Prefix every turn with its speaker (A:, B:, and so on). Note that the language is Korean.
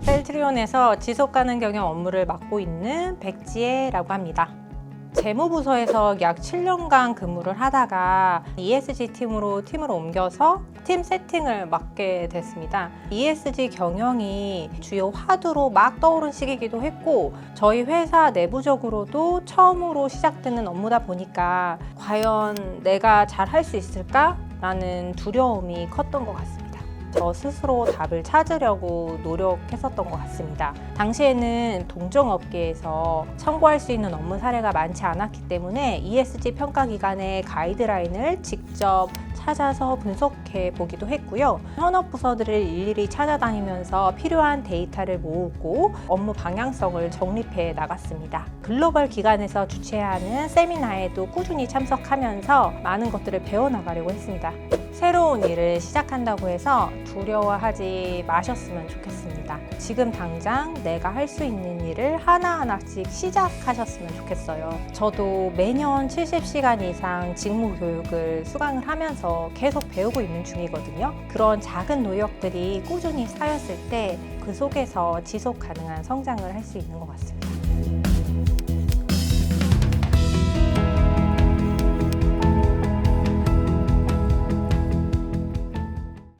A: 셀트리온에서 지속 가능 경영 업무를 맡고 있는 백지혜라고 합니다. 재무부서에서 약 7년간 근무를 하다가 ESG 팀으로 팀을 옮겨서 팀 세팅을 맡게 됐습니다. ESG 경영이 주요 화두로 막 떠오른 시기이기도 했고 저희 회사 내부적으로도 처음으로 시작되는 업무다 보니까 과연 내가 잘 할 수 있을까 라는 두려움이 컸던 것 같습니다. 저 스스로 답을 찾으려고 노력했었던 것 같습니다. 당시에는 동종업계에서 참고할 수 있는 업무 사례가 많지 않았기 때문에 ESG 평가 기관의 가이드라인을 직접 찾아서 분석해 보기도 했고요. 현업 부서들을 일일이 찾아다니면서 필요한 데이터를 모으고 업무 방향성을 정립해 나갔습니다. 글로벌 기관에서 주최하는 세미나에도 꾸준히 참석하면서 많은 것들을 배워나가려고 했습니다. 새로운 일을 시작한다고 해서 두려워하지 마셨으면 좋겠습니다. 지금 당장 내가 할 수 있는 일을 하나하나씩 시작하셨으면 좋겠어요. 저도 매년 70시간 이상 직무 교육을 수강을 하면서 계속 배우고 있는 중이거든요. 그런 작은 노력들이 꾸준히 쌓였을 때 그 속에서 지속 가능한 성장을 할 수 있는 것 같습니다.